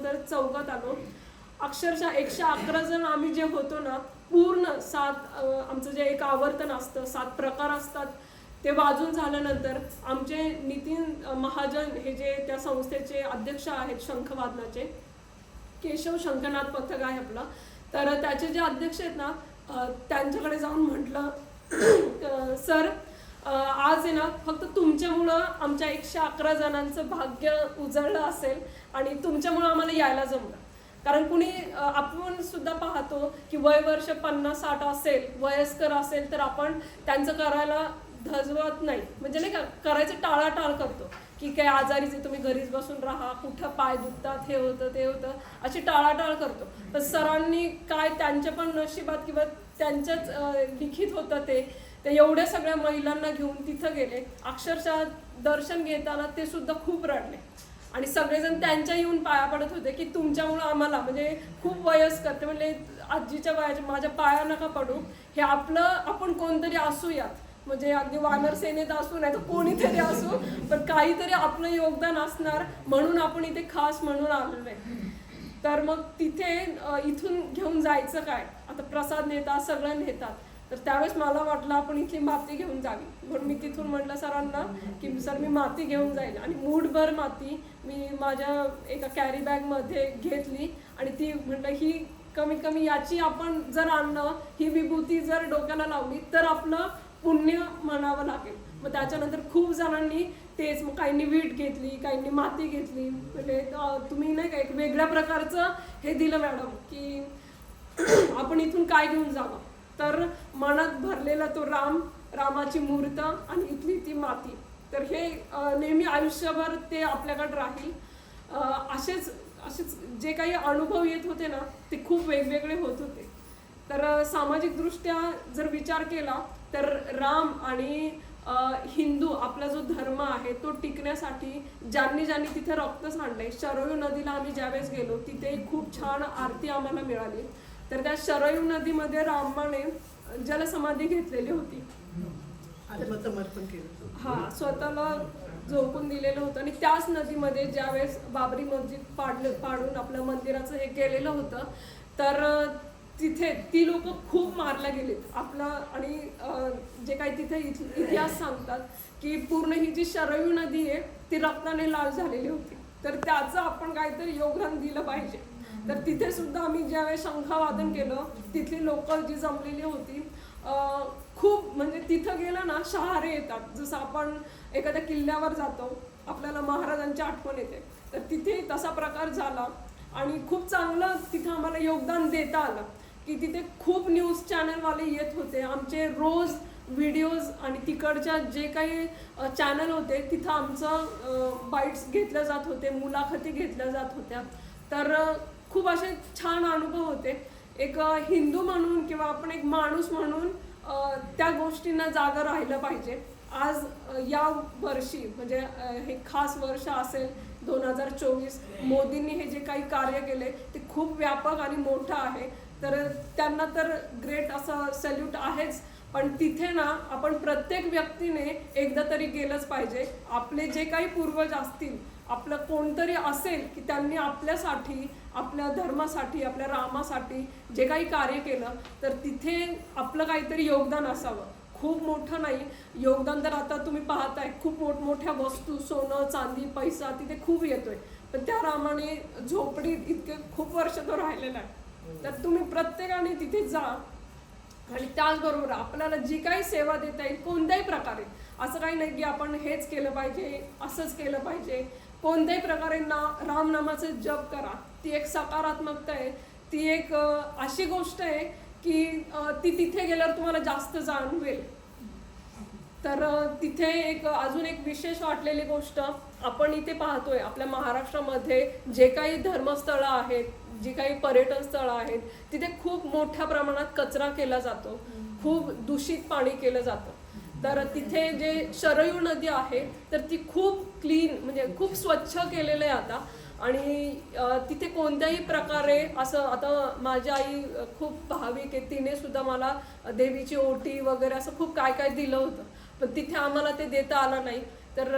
झाल्यानंतर चौकात आलो. अक्षरशः एकशे अकरा जण आम्ही जे होतो ना पूर्ण सात आमचं जे एक आवर्तन असतं सात प्रकार असतात. ते वाजून झाल्यानंतर आमचे नितीन महाजन हे जे त्या संस्थेचे अध्यक्ष आहेत शंखवादनाचे केशव शंकरनाथ पथक आहे आपला. तर त्याचे जे अध्यक्ष आहेत ना त्यांच्याकडे जाऊन म्हटलं सर आज आहे ना फक्त तुमच्यामुळं आमच्या एकशे अकरा जणांचं भाग्य उजळलं असेल आणि तुमच्यामुळं आम्हाला यायला जमलं. कारण कुणी आपण सुद्धा पाहतो की वय वर्ष पन्नास साठ असेल वयस्कर असेल तर आपण त्यांचं करायला धजवत नाही. म्हणजे नाही का करायचं टाळाटाळ करतो की काय आजारीचे तुम्ही घरीच बसून राहा कुठं पाय दुखतात हे होतं ते होतं अशी टाळाटाळ करतो. पण सरांनी काय त्यांच्या पण नशिबात किंवा त्यांच्याच लिखित होतं ते ते एवढ्या सगळ्या महिलांना घेऊन तिथं गेले. अक्षरशः दर्शन घेताना ते सुद्धा खूप रडले. आणि सगळेजण त्यांच्या येऊन पाया पडत होते की तुमच्यामुळं आम्हाला म्हणजे खूप वयस्कर ते म्हणले आजीच्या वयाच्या माझ्या पाया नका पडू. हे आपलं आपण कोणतरी असूयात. म्हणजे अगदी वानर सेनेत असू नाही तर कोणीतरी असू पण काहीतरी आपलं योगदान असणार म्हणून आपण इथे खास म्हणून आलेलो आहे तर मग तिथे इथून घेऊन जायचं काय? आता प्रसाद नेतात सगळं नेतात. तर त्यावेळेस मला वाटलं आपण इथली माती घेऊन जावी. म्हणून मी तिथून म्हटलं सरांना की सर मी माती घेऊन जाईल. आणि मूठभर माती मी माझ्या एका कॅरी बॅगमध्ये घेतली आणि ती म्हटलं ही कमीत कमी याची आपण जर आणलं ही विभूती जर डोक्याला लावली तर आपलं पुण्य म्हणावं लागेल. मग त्याच्यानंतर खूप जणांनी तेच मग काहींनी वीट घेतली काहींनी माती घेतली. म्हणजे तुम्ही नाही का एक वेगळ्या प्रकारचं हे दिलं मॅडम की आपण इथून काय घेऊन जावं? तर मनात भरलेला तो राम रामाची मूर्त आणि इथली ती माती. तर हे नेहमी आयुष्यभर ते आपल्याकडे राहील. असेच असेच जे काही अनुभव येत होते ना ते खूप वेगवेगळे होत होते. तर सामाजिकदृष्ट्या जर विचार केला तर राम आणि हिंदू आपला जो धर्म आहे तो टिकण्यासाठी ज्यांनी ज्यांनी तिथे रक्त सांडले शरयू नदीला आम्ही ज्यावेळेस गेलो तिथे खूप छान आरती आम्हाला मिळाली. तर त्या शरयू नदीमध्ये रामाने जलसमाधी घेतलेली होती. आत्मसमर्पण केलं. हा स्वतःला झोकून दिलेलं होतं आणि त्याच नदीमध्ये ज्यावेळेस बाबरी मस्जिद पाडलं पाडून आपल्या मंदिराचं हे केलेलं होतं तर तिथे ती लोक खूप मारल्या गेलीत. आपला आणि जे काही तिथे इति- इतिहास सांगतात की पूर्ण ही जी शरयू नदी आहे ती रक्ताने लाल झालेली होती. तर त्याचं आपण काहीतरी योगदान दिलं पाहिजे. तर तिथे सुद्धा आम्ही ज्यावेळेस शंखावादन केलं तिथली लोक जी जमलेली होती खूप म्हणजे तिथं गेलं ना शहारे येतात. जसं आपण एखाद्या किल्ल्यावर जातो आपल्याला महाराजांची आठवण येते. तर तिथे तसा प्रकार झाला आणि खूप चांगलं तिथं आम्हाला योगदान देता आलं की तिथे खूप न्यूज चॅनलवाले येत होते. आमचे रोज व्हिडिओज आणि तिकडच्या जे काही चॅनल होते तिथं आमचं बाईट्स घेतल्या जात होते मुलाखती घेतल्या जात होत्या. तर खूप असे छान अनुभव होते. एक हिंदू म्हणून किंवा आपण एक माणूस म्हणून त्या गोष्टींना जागा राहिलं पाहिजे. आज या वर्षी म्हणजे हे खास वर्ष असेल दोन हजार चोवीस मोदींनी हे जे काही कार्य केले ते खूप व्यापक आणि मोठं आहे. तर त्यांना तर ग्रेट असं सल्यूट आहेच. पण तिथे ना आपण प्रत्येक व्यक्तीने एकदा तरी गेलंच पाहिजे. आपले जे काही पूर्वज असतील आपलं कोणतरी असेल की त्यांनी आपल्यासाठी आपल्या धर्मासाठी आपल्या रामासाठी जे काही कार्य केलं तर तिथे आपलं काहीतरी योगदान असावं. खूप मोठं नाही. योगदान तर आता तुम्ही पाहताय खूप मोठमोठ्या वस्तू सोनं चांदी पैसा तिथे खूप येतोय. पण त्या रामाने झोपडीत इतके खूप वर्ष तो राहिलेला आहे. तर तुम्ही प्रत्येकाने तिथे जा. आणि त्याचबरोबर आपल्याला जी काही सेवा देता येईल कोणत्याही प्रकारे. असं काही नाही की आपण हेच केलं पाहिजे असंच केलं पाहिजे. कोणत्याही प्रकारे ना रामनामाचे जप करा. ती एक सकारात्मकता आहे. ती एक अशी गोष्ट आहे की ती तिथे गेल्यावर तुम्हाला जास्त जाणवेल. तर तिथे एक अजून एक विशेष वाटलेली गोष्ट आपण इथे पाहतोय. आपल्या महाराष्ट्रामध्ये जे काही धर्मस्थळं आहेत जी काही पर्यटन स्थळं आहेत तिथे खूप मोठ्या प्रमाणात कचरा केला जातो. खूप दूषित पाणी केलं जातं. तर तिथे जे शरयू नदी आहे तर ती खूप क्लीन म्हणजे खूप स्वच्छ केलेलं आहे आता. आणि तिथे कोणत्याही प्रकारे असं आता माझी आई खूप भाविक आहे तिने सुद्धा मला देवीची ओटी वगैरे असं खूप काय काय दिलं होतं. पण तिथे आम्हाला ते देता आलं नाही. तर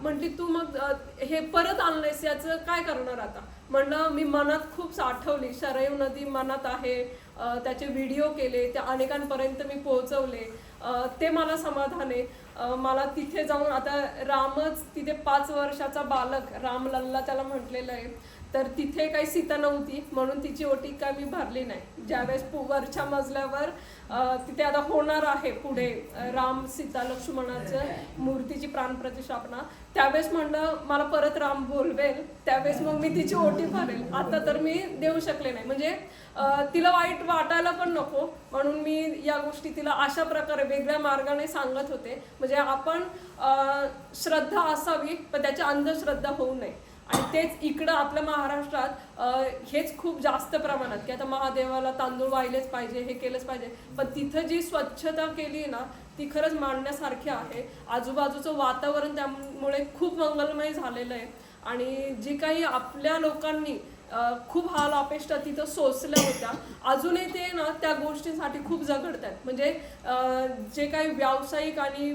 म्हटली तू मग हे परत आणलंयस याचं काय करणार आता? म्हणलं मी मनात खूप साठवली शरयू नदी मनात आहे. त्याचे व्हिडिओ केले त्या अनेकांपर्यंत मी पोहोचवले. ते मला समाधान आहे. मला तिथे जाऊन आता रामच तिथे पाच वर्षाचा बालक राम लल्ला त्याला म्हटलेलं आहे. तर तिथे काही सीता नव्हती म्हणून तिची ओटी काय मी भरली नाही. ज्यावेळेस पु- वरच्या मजल्यावर तिथे आता होणार आहे पुढे राम सीता लक्ष्मणाचं मूर्तीची प्राणप्रतिष्ठापना. त्यावेळेस म्हणलं मला परत राम बोलवेल. त्यावेळेस मग मी तिची ओटी भरेल. आता तर मी देऊ शकले नाही. म्हणजे तिला वाईट वाटायला पण नको. म्हणून मी या गोष्टी तिला अशा प्रकारे वेगळ्या मार्गाने सांगत होते. म्हणजे आपण श्रद्धा असावी पण त्याची अंधश्रद्धा होऊ नये. आणि तेच इकडं आपल्या महाराष्ट्रात हेच खूप जास्त प्रमाणात की आता महादेवाला तांदूळ वाहिलेच पाहिजे हे केलंच पाहिजे. पण तिथं जी स्वच्छता केली ना ती खरंच मांडण्यासारखी आहे. आजूबाजूचं वातावरण त्यामुळे खूप मंगलमय झालेलं आहे. आणि जी काही आपल्या लोकांनी खूप हाल अपेष्टा तिथं सोसल्या होत्या. अजूनही ते ना त्या गोष्टींसाठी खूप झगडत आहेत म्हणजे जे काही व्यावसायिक आणि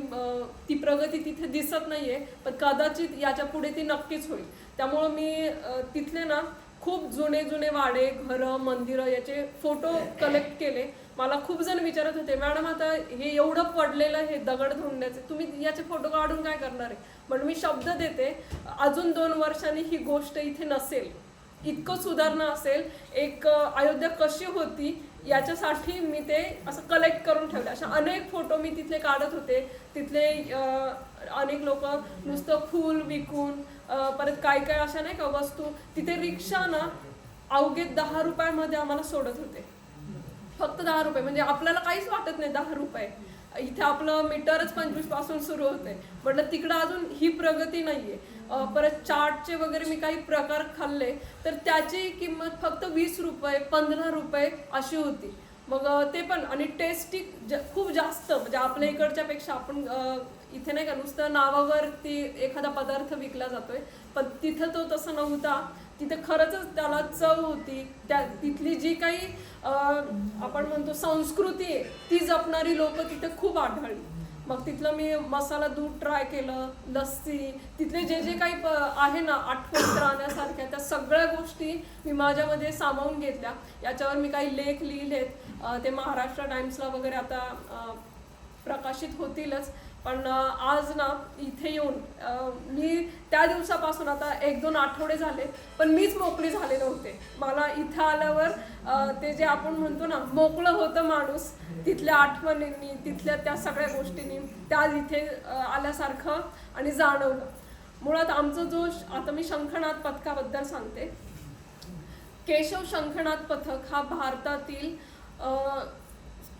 ती प्रगती तिथे दिसत नाहीये पण कदाचित याच्यापुढे ती नक्कीच होईल. त्यामुळं मी तिथले ना खूप जुने जुने वाडे घरं मंदिरं याचे फोटो कलेक्ट केले. मला खूप जण विचारत होते मॅडम आता हे एवढं पडलेलं हे दगड धुंडण्याचे तुम्ही याचे फोटो काढून काय करणार आहे? म्हणून मी शब्द देते अजून दोन वर्षांनी ही गोष्ट इथे नसेल. इतकं सुधारणा असेल एक अयोध्या कशी होती याच्यासाठी मी ते असं कलेक्ट करून ठेवले. अशा अनेक फोटो मी तिथले काढत होते. तिथले अनेक लोक नुसतं फूल विकून परत काय काय अशा नाही का वस्तू तिथे रिक्षा ना अवघे दहा रुपयामध्ये आम्हाला सोडत होते. फक्त दहा रुपये. म्हणजे आपल्याला काहीच वाटत नाही दहा रुपये. इथे आपलं मीटरच पंचवीसपासून सुरू होते म्हटलं तिकडं अजून ही प्रगती नाहीये. परत चाटचे वगैरे मी काही प्रकार खाल्ले तर त्याची किंमत फक्त वीस रुपये पंधरा रुपये अशी होती. मग ते पण आणि टेस्टी खूप जास्त म्हणजे आपल्या इकडच्या पेक्षा आपण इथे नाही का नुसतं नावावरती एखादा पदार्थ विकला जातोय पण तिथं तो तसं नव्हता. तिथं खरंच त्याला चव होती. त्या तिथली जी काही आपण म्हणतो संस्कृती आहे ती जपणारी लोक तिथे खूप आढळली. मग तिथलं मी मसाला दूध ट्राय केलं लस्सी तिथले जे जे काही प- आहे ना आठवणीत राहण्यासारख्या त्या सगळ्या गोष्टी मी माझ्यामध्ये सामावून घेतल्या. याच्यावर मी काही लेख लिहिलेत. ते महाराष्ट्र टाइम्सला वगैरे आता प्रकाशित होतीलच. पण आज ना इथे येऊन मी त्या दिवसापासून आता एक दोन आठवडे झाले पण मीच मोकळी झाले नव्हते मला इथं आल्यावर ते जे आपण म्हणतो ना मोकळं होतं माणूस तिथल्या आठवणींनी तिथल्या त्या सगळ्या गोष्टींनी त्या इथे आल्यासारखं आणि जाणवलं. मुळात आमचं जो आता मी शंखनाथ पथकाबद्दल सांगते. केशव शंखनाथ पथक हा भारतातील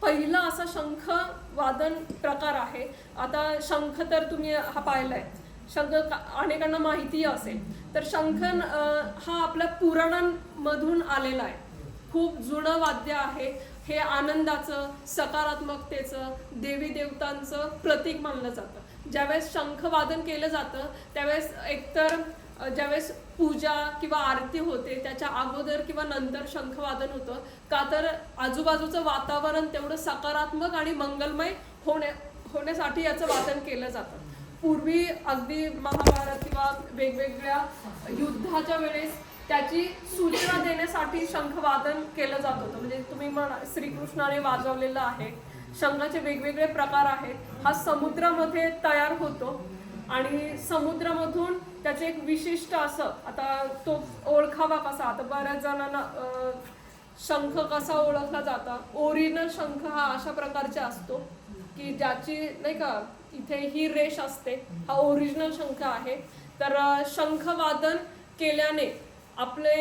पहिला असा शंख वादन प्रकार आहे. आता शंख तर तुम्ही हा पाहिलाय. शंख अनेकांना माहिती असेल. तर शंख हा आपल्या पुराणांमधून आलेला आहे. खूप जुनं वाद्य आहे. हे आनंदाचं सकारात्मकतेचं देवी देवतांचं प्रतीक मानलं जातं. ज्यावेळेस शंखवादन केलं जातं त्यावेळेस एकतर ज्यावेळेस पूजा किंवा आरती होते त्याच्या अगोदर किंवा नंतर शंखवादन होतं का तर आजूबाजूचं वातावरण तेवढं सकारात्मक आणि मंगलमय होण्या होण्यासाठी याचं वादन केलं जातं. पूर्वी अगदी महाभारत किंवा वेगवेगळ्या युद्धाच्या वेळेस त्याची सूचना देण्यासाठी शंखवादन केलं जात होतं. म्हणजे तुम्ही म्हणा श्रीकृष्णाने वाजवलेलं आहे शंखाचे वेगवेगळे प्रकार आहेत हा समुद्रामध्ये तयार होतो. आणि समुद्रामधून त्याचे एक विशिष्ट असं आता तो ओळखावा कसा? आता बऱ्याच जणांना शंख कसा ओळखला जाता? ओरिजिनल शंख हा अशा प्रकारचा असतो की ज्याची नाही का इथे ही रेष असते हा ओरिजिनल शंख आहे. तर शंखवादन केल्याने आपले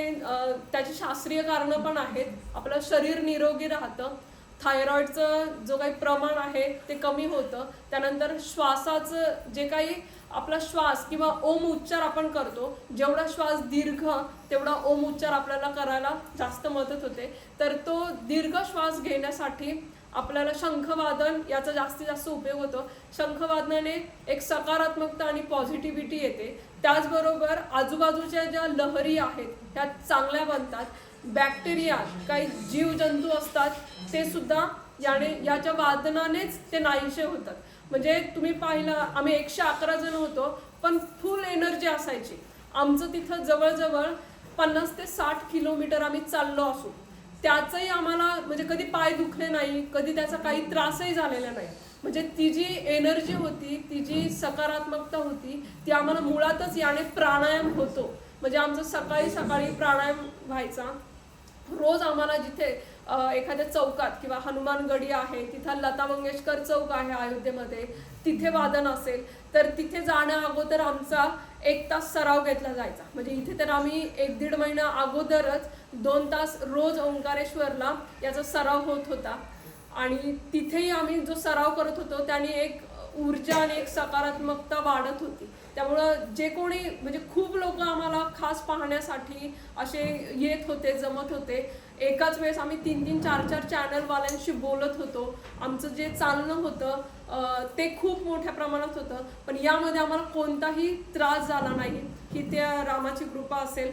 त्याची शास्त्रीय कारणं पण आहेत. आपलं शरीर निरोगी राहतं. थायरॉईडचं जो काही प्रमाण आहे ते कमी होतं. त्यानंतर श्वासाचं जे काही आपला श्वास किंवा ओम उच्चार आपण करतो जेवढा श्वास दीर्घ तेवढा ओम उच्चार आपल्याला करायला जास्त मदत होते. तर तो दीर्घ श्वास घेण्यासाठी आपल्याला शंखवादन याचा जास्तीत जास्त उपयोग होतो. शंखवादनाने एक सकारात्मकता आणि पॉझिटिव्हिटी येते. त्याचबरोबर आजूबाजूच्या ज्या लहरी आहेत त्या चांगल्या बनतात. बॅक्टेरिया काही जीवजंतू असतात ते सुद्धा याने याच्या वादनानेच ते नाहीसे होतात. म्हणजे तुम्ही पाहिलं आम्ही एकशे अकरा जण होतो पण फुल एनर्जी असायची. आमचं तिथं जवळजवळ पन्नास ते साठ किलोमीटर आम्ही चाललो असू. त्याचंही आम्हाला म्हणजे कधी पाय दुखले नाही कधी त्याचा काही त्रासही झालेला नाही. म्हणजे ती जी एनर्जी होती ती जी सकारात्मकता होती ती आम्हाला मुळातच याने प्राणायाम होतो. म्हणजे आमचं सकाळी सकाळी प्राणायाम व्हायचा. रोज आम्हाला जिथे एखाद्या चौकात किंवा हनुमानगडी आहे तिथं लता मंगेशकर चौक आहे अयोध्येमध्ये तिथे वादन असेल तर तिथे जाण्या अगोदर आमचा एक तास सराव घेतला जायचा. म्हणजे इथे तर आम्ही एक दीड महिना अगोदरच दोन तास रोज ओंकारेश्वरला याचा सराव होत होता. आणि तिथेही आम्ही जो सराव करत होतो त्याने एक ऊर्जा आणि एक सकारात्मकता वाढत होती. त्यामुळं जे कोणी म्हणजे खूप लोक आम्हाला खास पाहण्यासाठी असे येत होते जमत होते. एकाच वेळेस आम्ही तीन तीन चार चार चॅनलवाल्यांशी बोलत होतो. आमचं जे चालणं होतं ते खूप मोठ्या प्रमाणात होतं. पण यामध्ये आम्हाला कोणताही त्रास झाला नाही. की त्या रामाची कृपा असेल.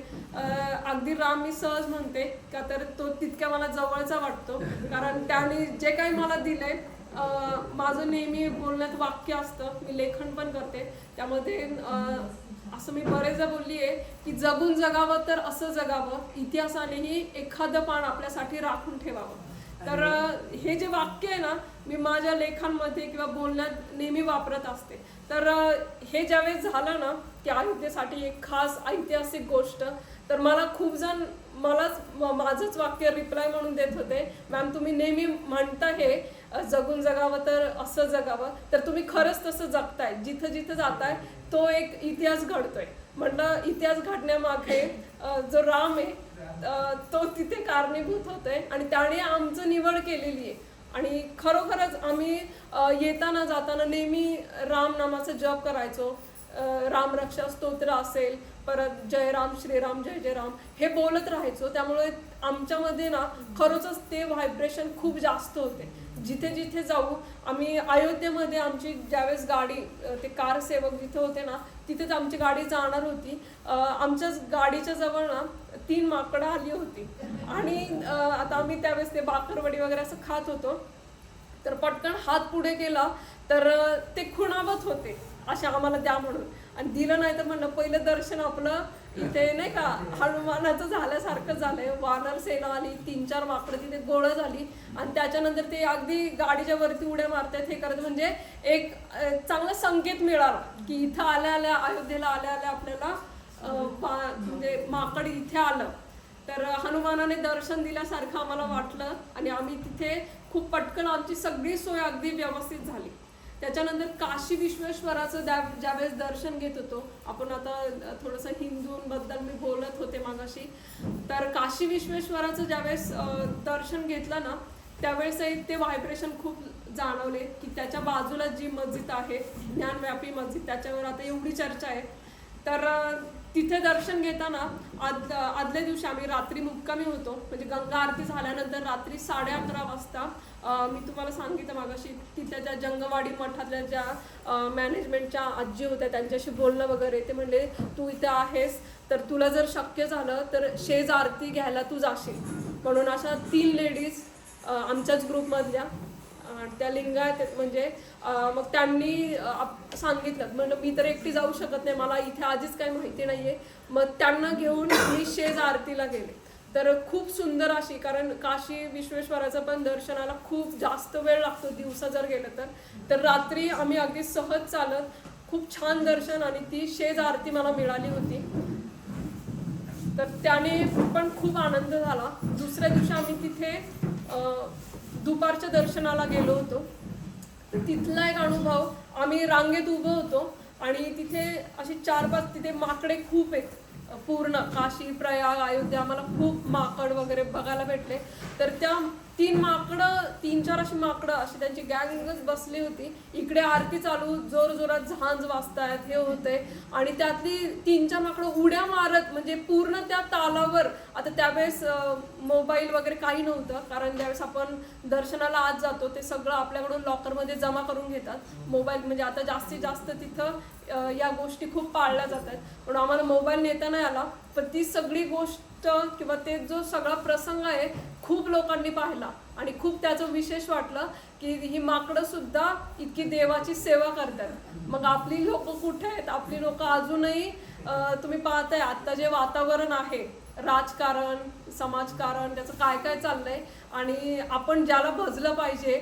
अगदी राम मी सहज म्हणते का तर तो तितक्या मला जवळचा वाटतो. कारण त्याने जे काही मला दिलंय आहे माझं नेहमी बोलण्यात वाक्य असतं. मी लेखन पण करते. त्यामध्ये असं मी बरेचदा बोलली आहे की जगून जगावं तर असं जगावं इतिहासानेही एखादं पान आपल्यासाठी राखून ठेवावं. तर हे जे वाक्य आहे ना मी माझ्या लेखांमध्ये किंवा बोलण्यात नेहमी वापरत असते. तर हे ज्यावेळेस झालं ना की अयोध्येसाठी एक खास ऐतिहासिक गोष्ट तर मला खूप जण मलाच माझंच वाक्य रिप्लाय म्हणून देत होते. मॅम तुम्ही नेहमी म्हणता हे जगून जगावं तर असं जगावं. तर तुम्ही खरंच तसं जगताय. जिथं जिथं जाताय तो एक इतिहास घडतोय. म्हटलं इतिहास घडण्यामागे जो राम आहे तो तिथे कारणीभूत होतोय आणि त्याने आमचं निवड केलेली आहे आणि खरोखरच आम्ही येताना जाताना नेहमी राम नामाचं जप करायचो. रामरक्षा स्तोत्र असेल परत जय राम श्रीराम जय जय राम हे बोलत राहायचो. त्यामुळे आमच्यामध्ये ना खरोचच ते व्हायब्रेशन खूप जास्त होते. जिथे जिथे जाऊ आम्ही अयोध्येमध्ये आमची ज्यावेळेस गाडी ते कार सेवक जिथे होते ना तिथेच आमची गाडी जाणार होती. आमच्या आमच्याच गाडीच्या जवळ ना तीन माकडं आली होती. आणि आता आम्ही त्यावेळेस ते बाकरवडी वगैरे असं खात होतो. तर पटकन हात पुढे केला तर ते खुणावत होते असे आम्हाला द्या म्हणून. आणि दिलं नाही तर म्हणलं पहिलं दर्शन आपलं इथे नाही का हनुमानाचं झाल्यासारखं झालंय. वानर सेना आली तीन चार माकडं तिथे गोळं झाली. आणि त्याच्यानंतर ते अगदी गाडीच्या वरती उड्या मारतात हे करत. म्हणजे एक चांगला संकेत मिळाला की इथं आल्या आल्या अयोध्येला आल्या आल्या आपल्याला म्हणजे माकड इथे आलं. तर हनुमानाने दर्शन दिल्यासारखं आम्हाला वाटलं आणि आम्ही तिथे खूप पटकन आमची सगळी सोय अगदी व्यवस्थित झाली. त्याच्यानंतर काशी विश्वेश्वराचं ज्या ज्यावेळेस दर्शन घेत होतो आपण आता थोडंसं हिंदूंबद्दल मी बोलत होते मागाशी. तर काशी विश्वेश्वराचं ज्यावेळेस दर्शन घेतलं ना त्यावेळेसही ते व्हायब्रेशन खूप जाणवले की त्याच्या बाजूला जी मस्जिद आहे ज्ञानव्यापी मस्जिद त्याच्यावर आता एवढी चर्चा आहे. तर तिथे दर्शन घेताना आद आदल्या दिवशी आम्ही रात्री मुक्कामी होतो. म्हणजे गंगा आरती झाल्यानंतर रात्री साडे अकरा वाजता मी तुम्हाला सांगितलं मागाशी तिथल्या ज्या जंगवाडी मठातल्या ज्या मॅनेजमेंटच्या आजी होत्या त्यांच्याशी बोलणं वगैरे ते म्हणले तू इथे आहेस तर तुला जर शक्य झालं तर शेज आरती घ्यायला तू जाशील. म्हणून अशा तीन लेडीज आमच्याच ग्रुपमधल्या त्या लिंगायत आहेत म्हणजे मग त्यांनी आप- सांगितलं म्हणलं मी तर एकटी जाऊ शकत नाही मला इथे आधीच काही माहिती नाही आहे मग त्यांना घेऊन मी शेज आरतीला गेले. तर खूप सुंदर अशी कारण काशी विश्वेश्वराचं पण दर्शनाला खूप जास्त वेळ लागतो दिवसा जर गेलं तर. तर रात्री आम्ही अगदी सहज चालत खूप छान दर्शन आणि ती शेज आरती मला मिळाली होती. तर त्याने पण खूप आनंद झाला. दुसऱ्या दिवशी आम्ही तिथे दुपारच्या दर्शनाला गेलो होतो. तिथला एक अनुभव आम्ही रांगेत उभं होतो आणि तिथे अशी चार पाच तिथे माकडे खूप आहेत. पूर्ण काशी प्रयाग अयोध्या आम्हाला खूप माकड वगैरे बघायला भेटले. तर त्या तीन माकडं तीन चार अशी माकडं अशी त्यांची गँगच बसली होती. इकडे आरती चालू जोर जोरात झांज वाजतायत हे होते आणि त्यातली तीन चार माकडं उड्या मारत म्हणजे पूर्ण त्या तालावर. आता त्यावेळेस मोबाईल वगैरे काही नव्हतं कारण ज्यावेळेस आपण दर्शनाला आत जातो ते सगळं आपल्याकडून लॉकरमध्ये जमा करून घेतात. मोबाईल म्हणजे आता जास्तीत जास्त तिथं या गोष्टी खूप पाळल्या जातात. पण आम्हाला मोबाईल नेता नाही आला पण ती सगळी गोष्ट किंवा ते जो सगळा प्रसंग आहे खूप लोकांनी पाहिला. आणि खूप त्याचं विशेष वाटलं की ही माकडं सुद्धा इतकी देवाची सेवा करतात. मग आपली लोक कुठे आहेत? आपली लोक अजूनही तुम्ही पाहताय आता जे वातावरण आहे राजकारण समाजकारण त्याचं काय काय चाललंय? आणि आपण ज्याला भजलं पाहिजे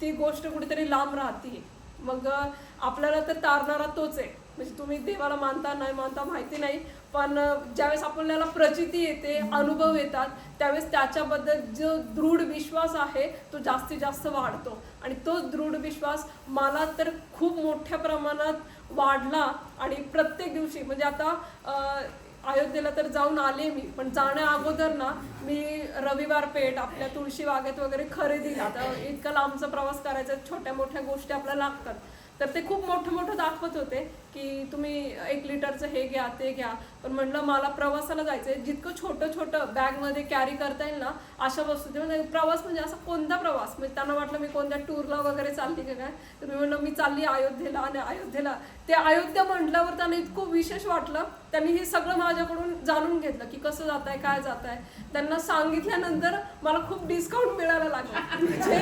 ती गोष्ट कुठेतरी लांब राहते. मग आपल्याला तर तारणारा तोच आहे. म्हणजे तुम्ही देवाला मानता नाही मानता माहिती नाही पण ज्यावेळेस आपल्याला प्रचिती येते अनुभव येतात त्यावेळेस त्याच्याबद्दल जो दृढ विश्वास आहे तो जास्तीत जास्त वाढतो. आणि तो दृढ विश्वास मला तर खूप मोठ्या प्रमाणात वाढला आणि प्रत्येक दिवशी म्हणजे आता अं, अयोध्येला तर जाऊन आले मी पण जाण्या अगोदर ना मी रविवार पेठ आपल्या तुळशी बागेत वगैरे खरेदी आता इतका लांबचा प्रवास करायचा छोट्या मोठ्या गोष्टी आपल्याला लागतात. तर ते खूप मोठं मोठं दाखवत होते की तुम्ही एक लिटरचं हे घ्या ते घ्या. पण म्हटलं मला प्रवासाला जायचंय. जितकं छोटं छोटं बॅगमध्ये कॅरी करता येईल ना अशा वस्तू ते म्हणजे प्रवास म्हणजे असा कोणता प्रवास? म्हणजे त्यांना वाटलं मी कोणत्या टूरला वगैरे चालली की काय? तर मी म्हणलं मी चालली अयोध्येला आणि अयोध्येला. ते अयोध्या म्हटल्यावर त्यांना इतकं विशेष वाटलं. त्यांनी हे सगळं माझ्याकडून जाणून घेतलं की कसं जात आहे काय जात आहे त्यांना सांगितल्यानंतर मला खूप डिस्काउंट मिळायला लागला. म्हणजे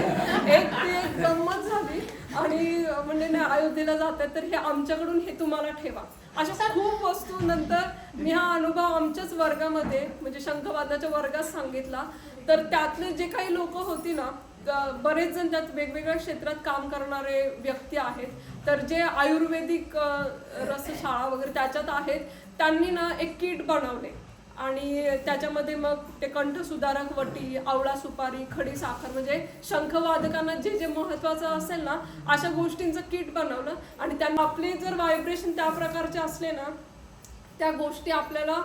एक ती एक गंमत झाली. आणि म्हणजे ना अयोध्येला जात आहे तर हे आमच्याकडून हे तुम्हाला ठेवा. अशा खूप वस्तू नंतर मी हा अनुभव आमच्याच वर्गामध्ये म्हणजे शंखवादाच्या वर्गात सांगितला. तर त्यातले जे काही लोक होती ना बरेच जण त्यात वेगवेगळ्या क्षेत्रात काम करणारे व्यक्ती आहेत. तर जे आयुर्वेदिक रसशाळा वगैरे त्याच्यात आहेत त्यांनी ना एक किट बनवले. आणि त्याच्यामध्ये मग ते कंठसुधारक वटी आवळा सुपारी खडी साखर म्हणजे शंखवादकांना जे जे महत्वाचं असेल ना अशा गोष्टींचं किट बनवलं. आणि त्यांना आपले जर व्हायब्रेशन त्या प्रकारचे असले ना त्या गोष्टी आपल्याला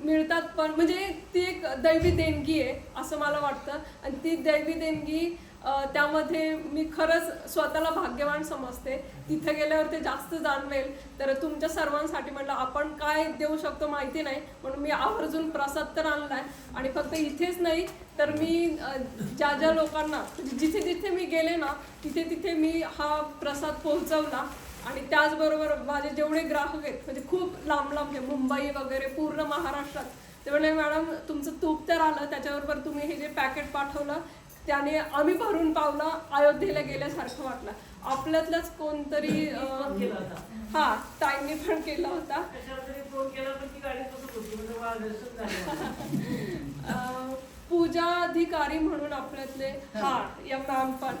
मिळतात. पण म्हणजे ती एक दैवी देणगी आहे असं मला वाटतं. आणि ती दैवी देणगी त्यामध्ये मी खरंच स्वतःला भाग्यवान समजते. तिथे गेल्यावर ते जास्त जाणवेल. तर तुमच्या सर्वांसाठी म्हटलं आपण काय देऊ शकतो माहिती नाही. म्हणून मी आवर्जून प्रसाद तर आणलाय. आणि फक्त इथेच नाही तर मी ज्या ज्या लोकांना जिथे जिथे मी गेले ना तिथे तिथे मी हा प्रसाद पोहोचवला. आणि त्याचबरोबर माझे जेवढे ग्राहक आहेत म्हणजे खूप लांब लांब मुंबई वगैरे पूर्ण महाराष्ट्रात. ते मॅडम तुमचं तूप तर आलं त्याच्याबरोबर तुम्ही हे जे पॅकेट पाठवलं त्याने आम्ही भरून पावलं अयोध्येला गेल्यासारखं वाटलं. आपल्यातलंच कोणतरी अं, केला होता. हा ताईंनी पण केला होता. म्हणजे पूजा अधिकारी म्हणून आपल्यातले हा या मॅम पण.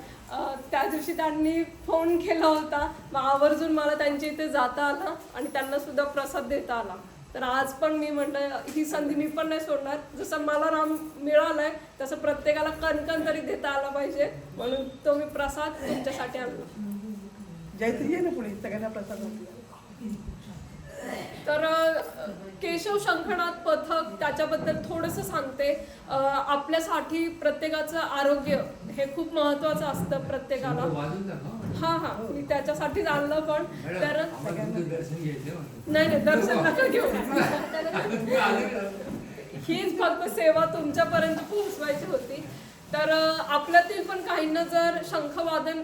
त्या दिवशी त्यांनी फोन केला होता मग आवर्जून मला त्यांच्या इथे जाता आलं आणि त्यांना सुद्धा प्रसाद देता आला. तर आज पण मी म्हटलं ही संधी मी पण नाही सोडणार. जसं मला राम मिळालाय तसं प्रत्येकाला कणकण तरी देता आला पाहिजे. म्हणून तो मी प्रसाद तुमच्यासाठी आणला. जयश्री ये ना पुढे सगळ्यांना प्रसाद तर केशव शंखनाथ पथक त्याच्याबद्दल थोडंसं सांगते आपल्यासाठी प्रत्येकाचं आरोग्य हे खूप महत्वाचं असतं प्रत्येकाला. हा हा मी त्याच्यासाठीच आणलं पण तर. नाही नाही दर्शन नका घेऊ? हीच फक्त सेवा तुमच्यापर्यंत पोहोचवायची होती तर आपल्यातील पण काहींना जर शंखवादन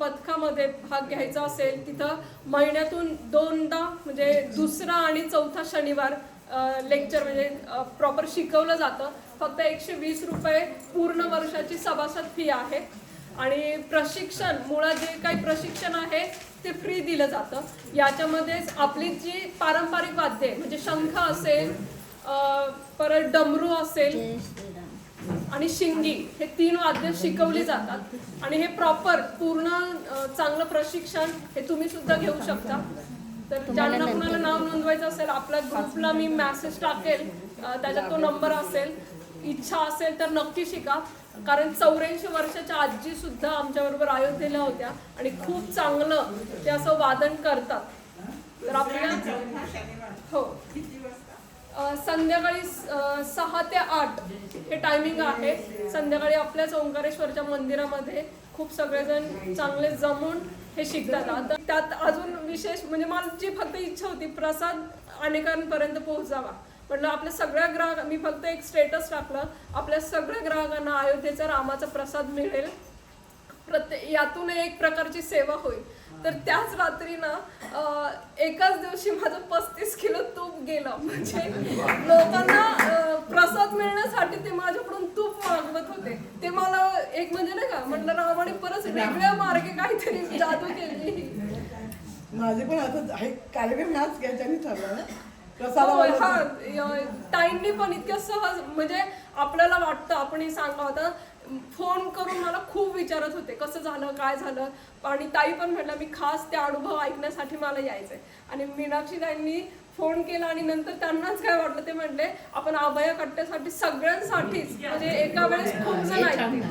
पथकामध्ये भाग घ्यायचा असेल तिथं महिन्यातून दोनदा म्हणजे दुसरा आणि चौथा शनिवार लेक्चर म्हणजे प्रॉपर शिकवलं जातं. फक्त एकशे वीस रुपये पूर्ण वर्षाची सभासद फी आहे. आणि प्रशिक्षण मुळात जे काही प्रशिक्षण आहे ते फ्री दिलं जातं. याच्यामध्येच आपली जी पारंपरिक वाद्ये म्हणजे शंख असेल परत डमरू असेल आणि शिंगी हे तीन वाद्य शिकवली जातात. आणि हे प्रॉपर पूर्ण चांगलं प्रशिक्षण हे तुम्ही सुद्धा घेऊ शकता. तर ज्यांना कुणाला नाव नोंदवायचं असेल आपल्या ग्रुपला मी मेसेज टाकेल. त्याच्यात तो नंबर असेल. इच्छा असेल तर नक्की शिका. कारण चौऱ्याऐंशी वर्षाच्या आजी सुद्धा आमच्याबरोबर अयोध्येला होत्या आणि खूप चांगलं ते असं वादन करतात. तर आपल्या हो. संध्याकाळी सहा ते आठ हे टायमिंग आहे. संध्याकाळी आपल्याच ओंकारेश्वरच्या मंदिरामध्ये खूप सगळेजण चांगले जमून हे शिकतात. आता त्यात अजून विशेष म्हणजे माझी फक्त इच्छा होती प्रसाद अनेकांपर्यंत पोहोचावा. म्हटलं आपल्या सगळ्या ग्राहक मी फक्त एक स्टेटस टाकलं. आपल्या सगळ्या ग्राहकांना अयोध्येचा रामाचा प्रसाद मिळेल. प्रत्येक यातून एक प्रकारची सेवा होईल. तर त्याच रात्री ना एकाच दिवशी माझं पस्तीस किलो तूप गेलं. म्हणजे लोकांना प्रसाद मिळण्यासाठी ते माझ्याकडून तूप मागवत होते. ते मला एक म्हणजे नाही का म्हटलं रामाने परत वेगळ्या मार्गे काहीतरी जादू केली. माझे पण आता कार्यक्रम ह्याच घ्यायच्याने ठरला हो, ताईंनी पण इतक्या सहज म्हणजे आपल्याला वाटतं आपण हे सांगा होता फोन करून मला खूप विचारत होते कसं झालं काय झालं? आणि ताई पण म्हटलं मी खास ते अनुभव ऐकण्यासाठी मला यायचंय. आणि मीनाक्षी ताईंनी फोन केला आणि नंतर त्यांनाच काय वाटलं ते म्हणले आपण अभया कट्ट्यासाठी सगळ्यांसाठीच म्हणजे एका वेळेस खूप जण ऐकतील.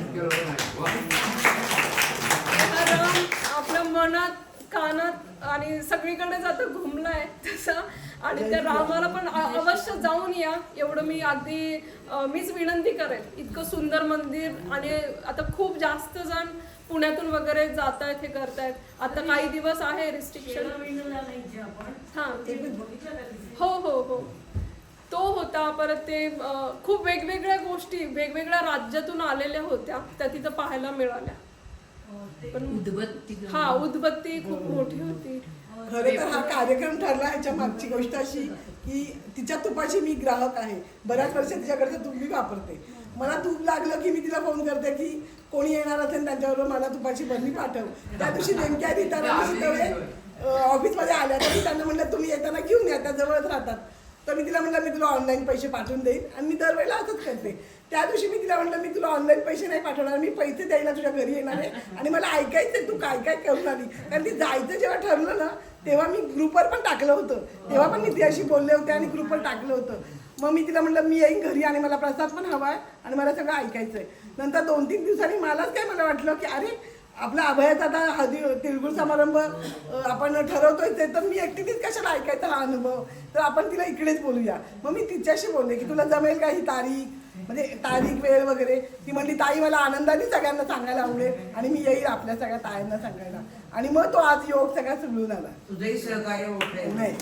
कानात आणि सगळीकडे जातं घुमलाय तसं आणि त्या रामाला पण अवश्य जाऊन या. एवढं मी अगदी मीच विनंती करेन इतकं सुंदर मंदिर आणि आता खूप जास्त जण पुण्यातून वगैरे जात आहेत हे करतायत. आता काही दिवस आहे रिस्ट्रिक्शन हा? हो हो हो. तो होता परत ते खूप वेगवेगळ्या गोष्टी वेगवेगळ्या राज्यातून आलेल्या होत्या त्या तिथं पाहायला मिळाल्या. पण हा उदबत्ती खूप मोठी होती. खरं तर हा कार्यक्रम ठरला ह्याच्या मागची गोष्ट अशी की तिच्या तुपाची मी ग्राहक आहे. बऱ्याच वर्ष तिच्याकडचं तूप मी वापरते. मला तूप लागलं की मी तिला फोन करते की कोणी येणार असेल त्यांच्याबरोबर मला तुपाची बरणी पाठव. त्या दिवशी नेमक्या रितारा ऑफिसमध्ये आल्या तर मी त्यांना म्हटलं तुम्ही येताना घेऊन या त्या जवळच राहतात. तर मी तिला म्हटलं मी तुला ऑनलाईन पैसे पाठवून देईन आणि मी दरवेळेला असंच करते. त्या दिवशी मी तिला म्हटलं मी तुला ऑनलाईन पैसे नाही पाठवणार मी पैसे द्यायला तुझ्या घरी येणार आहे आणि मला ऐकायचंय तू काय काय करून आली. कारण ती जायचं जेव्हा ठरलं ना तेव्हा मी ग्रुपवर पण टाकलं होतं. तेव्हा पण मी तिच्याशी बोलले होते आणि ग्रुपवर टाकलं होतं. मग मी तिला म्हटलं मी येईन घरी आणि मला प्रसाद पण हवा आहे आणि मला सगळं ऐकायचंय. नंतर दोन तीन दिवसांनी मलाच काय मला वाटलं की अरे आपला अभयाचा आता हळदी तिळगुळ समारंभ आपण ठरवतोय ते तर मी एकटीनेच कशाला ऐकायचा हा अनुभव? तर आपण तिला इकडेच बोलूया. मग मी तिच्याशी बोलले की तुला जमेल का ही तारीख? म्हणजे तारीख वेळ वगैरे. ती म्हणली ताई मला आनंदाने सगळ्यांना सांगायला आवडेल आणि मी येईल आपल्या सगळ्या ताईंना सांगायला. आणि मग तो आज योग सगळा सुटून आला. तुझंही सहकार्य होत नाही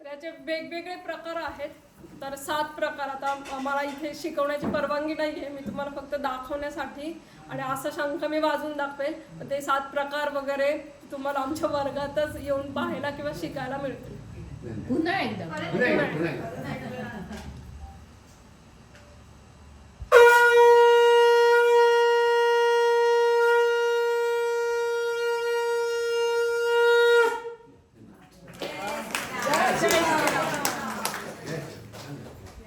त्याचे वेगवेगळे प्रकार आहेत. तर सात प्रकार. आता मला इथे शिकवण्याची परवानगी नाही आहे मी तुम्हाला फक्त दाखवण्यासाठी आणि असा शंख मी वाजून दाखवेल पण ते सात प्रकार वगैरे तुम्हाला आमच्या वर्गातच येऊन पाहायला किंवा शिकायला मिळतील. पुन्हा एकदा पुन्हा एकदा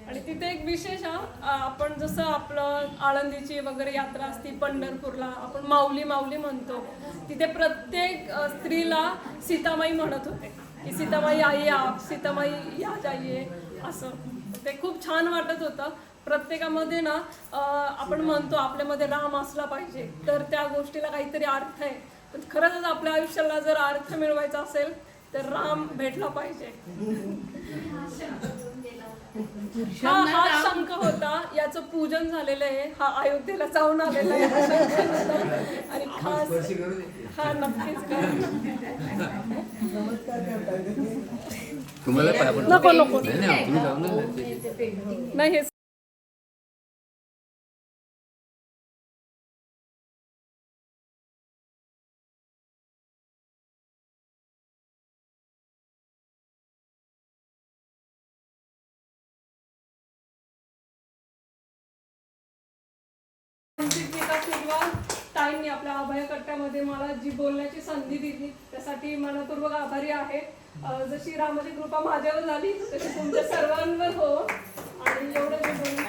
आणि तिथे एक विशेष हा आपण जसं आपलं आळंदीची वगैरे यात्रा असती पंढरपूरला आपण माऊली माऊली म्हणतो. तिथे प्रत्येक स्त्रीला सीतामाई म्हणत होते. की सीतामाई आई आप सीतामाई या जाईये असं. ते खूप छान वाटत होतं. प्रत्येकामध्ये ना आपण म्हणतो आपल्यामध्ये राम असला पाहिजे तर त्या गोष्टीला काहीतरी अर्थ आहे. पण खरंच आपल्या आयुष्याला जर अर्थ मिळवायचा असेल तर राम भेटला पाहिजे. हा हा शंख होता. याचं पूजन झालेलं आहे. हा अयोध्येला जाऊन आलेला आहे. हा. आणि खास हा नक्कीच नको नको. नाही हे अभय कट्ट्यामध्ये मला जी बोलण्याची संधी दिली त्यासाठी मनपूर्वक आभारी आहे. जशी रामाची कृपा माझ्यावर झाली तशी तुमच्या सर्वांवर हो. आणि एवढं मी बोलून